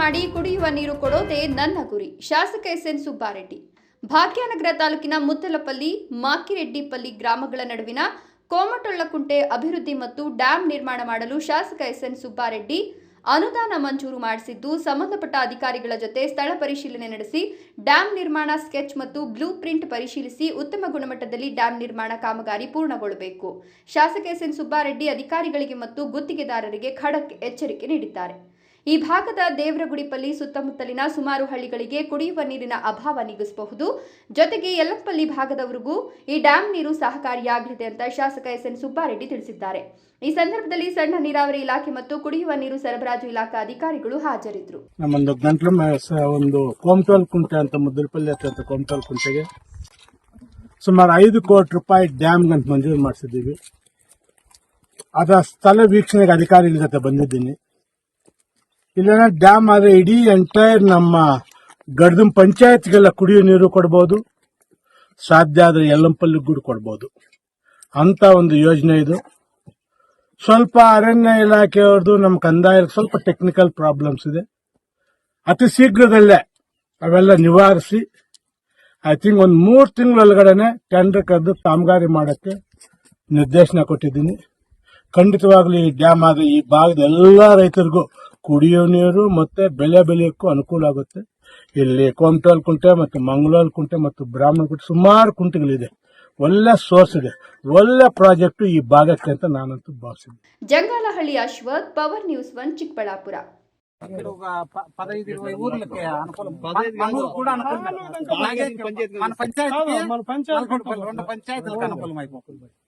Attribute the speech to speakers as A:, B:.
A: ಮಾಡಿ ಕುಡಿಯುವ ನೀರು ಕೊಡೋದೇ ನನ್ನ ಗುರಿ. ಶಾಸಕ ಎಸ್ ಎನ್ ಸುಬ್ಬಾರೆಡ್ಡಿ. ಭಾಗ್ಯನಗರ ತಾಲೂಕಿನ ಮುತ್ತಲಪಲ್ಲಿ ಮಾಕಿರೆಡ್ಡಿಪಲ್ಲಿ ಗ್ರಾಮಗಳ ನಡುವಿನ ಕೋಮಟೊಳ್ಳಕುಂಟೆ ಅಭಿವೃದ್ಧಿ ಮತ್ತು ಡ್ಯಾಂ ನಿರ್ಮಾಣ ಮಾಡಲು ಶಾಸಕ ಎಸ್ಎನ್ ಸುಬ್ಬಾರೆಡ್ಡಿ ಅನುದಾನ ಮಂಜೂರು ಮಾಡಿಸಿದ್ದು, ಸಂಬಂಧಪಟ್ಟ ಅಧಿಕಾರಿಗಳ ಜೊತೆ ಸ್ಥಳ ಪರಿಶೀಲನೆ ನಡೆಸಿ, ಡ್ಯಾಂ ನಿರ್ಮಾಣ ಸ್ಕೆಚ್ ಮತ್ತು ಬ್ಲೂ ಪ್ರಿಂಟ್ ಪರಿಶೀಲಿಸಿ ಉತ್ತಮ ಗುಣಮಟ್ಟದಲ್ಲಿ ಡ್ಯಾಂ ನಿರ್ಮಾಣ ಕಾಮಗಾರಿ ಪೂರ್ಣಗೊಳ್ಳಬೇಕು. ಶಾಸಕ ಎಸ್ ಎನ್ ಸುಬ್ಬಾರೆಡ್ಡಿ ಅಧಿಕಾರಿಗಳಿಗೆ ಮತ್ತು ಗುತ್ತಿಗೆದಾರರಿಗೆ ಖಡಕ್ ಎಚ್ಚರಿಕೆ ನೀಡಿದ್ದಾರೆ. ಈ ಭಾಗದ ದೇವರಗುಡಿಪಲ್ಲಿ ಸುತ್ತಮುತ್ತಲಿನ ಸುಮಾರು ಹಳ್ಳಿಗಳಿಗೆ ಕುಡಿಯುವ ನೀರಿನ ಅಭಾವ ನೀಗಿಸಬಹುದು. ಜೊತೆಗೆ ಯಲ್ಲಂಪಲ್ಲಿ ಭಾಗದವರಿಗೂ ಈ ಡ್ಯಾಂ ನೀರು ಸಹಕಾರಿಯಾಗಲಿದೆ ಅಂತ ಶಾಸಕ ಎಸ್ ಎನ್ ಸುಬ್ಬಾರೆಡ್ಡಿ ತಿಳಿಸಿದ್ದಾರೆ. ಈ ಸಂದರ್ಭದಲ್ಲಿ ಸಣ್ಣ ನೀರಾವರಿ ಇಲಾಖೆ ಮತ್ತು ಕುಡಿಯುವ ನೀರು ಸರಬರಾಜು ಇಲಾಖಾ ಅಧಿಕಾರಿಗಳು ಹಾಜರಿದ್ದರು.
B: ನಮ್ಮೊಂದು ಗಂಟ್ಲು ಒಂದು ಕೋಮಟೋಲ್ ಕುಂಟೆ ಅಂತ ಮುದ್ರಪಲ್ಲಿ ಅಂತ ಕೋಮಟೋಲ್ ಕುಂಟೆಗೆ. ಸುಮಾರು ಐದು ಕೋಟಿ ರೂಪಾಯಿ ಡ್ಯಾಮ್ ಅಂತ ಮಂಜೂರು ಮಾಡಿಸಿದ್ದೀವಿ. ಅದರ ಸ್ಥಳ ವೀಕ್ಷಣೆಗೆ ಅಧಿಕಾರಿಗಳ ಜೊತೆ ಬಂದಿದ್ದೀನಿ. ಇಲ್ಲೇನ ಡ್ಯಾಮ್ ಆದ್ರೆ ಇಡೀ ಎಂಟೈರ್ ನಮ್ಮ ಗಡ್ದಂ ಪಂಚಾಯತ್ಗೆಲ್ಲ ಕುಡಿಯೋ ನೀರು ಕೊಡ್ಬೋದು. ಸಾಧ್ಯ ಆದ್ರೆ ಯಲ್ಲಂಪಲ್ಲಿ ಕೂಡ ಕೊಡ್ಬೋದು. ಅಂತ ಒಂದು ಯೋಜನೆ ಇದು. ಸ್ವಲ್ಪ ಅರಣ್ಯ ಇಲಾಖೆಯವ್ರದ್ದು ನಮ್ಮ ಕಂದಾಯ ಸ್ವಲ್ಪ ಟೆಕ್ನಿಕಲ್ ಪ್ರಾಬ್ಲಮ್ಸ್ ಇದೆ. ಅತಿ ಶೀಘ್ರದಲ್ಲೇ ಅವೆಲ್ಲ ನಿವಾರಿಸಿ ಐ ಥಿಂಕ್ ಒಂದು ಮೂರು ತಿಂಗಳೊಳಗಡೆನೆ ಟೆಂಡರ್ ಕರೆದು ಕಾಮಗಾರಿ ಮಾಡೋಕ್ಕೆ ನಿರ್ದೇಶನ ಕೊಟ್ಟಿದ್ದೀನಿ. ಖಂಡಿತವಾಗ್ಲೂ ಈ ಡ್ಯಾಮ್ ಆದ್ರೆ ಈ ಭಾಗದ ಎಲ್ಲ ರೈತರಿಗೂ ಕುಡಿಯೋ ನೀರು ಮತ್ತೆ ಬೆಳೆ ಬೆಳೆಯೋಕ್ಕೂ ಅನುಕೂಲ ಆಗುತ್ತೆ. ಇಲ್ಲಿ ಕೋಮಟೋಲ್ ಕುಂಟೆ ಮತ್ತು ಮಂಗಳೂರು ಕುಂಟೆ ಮತ್ತು ಬ್ರಾಹ್ಮಣ ಕುಂಟೆ ಸುಮಾರು ಕುಂಟೆಗಳಿದೆ. ಒಳ್ಳೆ ಸೋರ್ಸ್ ಇದೆ. ಒಳ್ಳೆ ಪ್ರಾಜೆಕ್ಟ್ ಈ ಭಾಗಕ್ಕೆ ಅಂತ ನಾನಂತೂ ಭಾವಿಸಿದ್ದೆ
A: Jangalahalli Ashwath Power News One Chikkaballapura.
C: Panchayat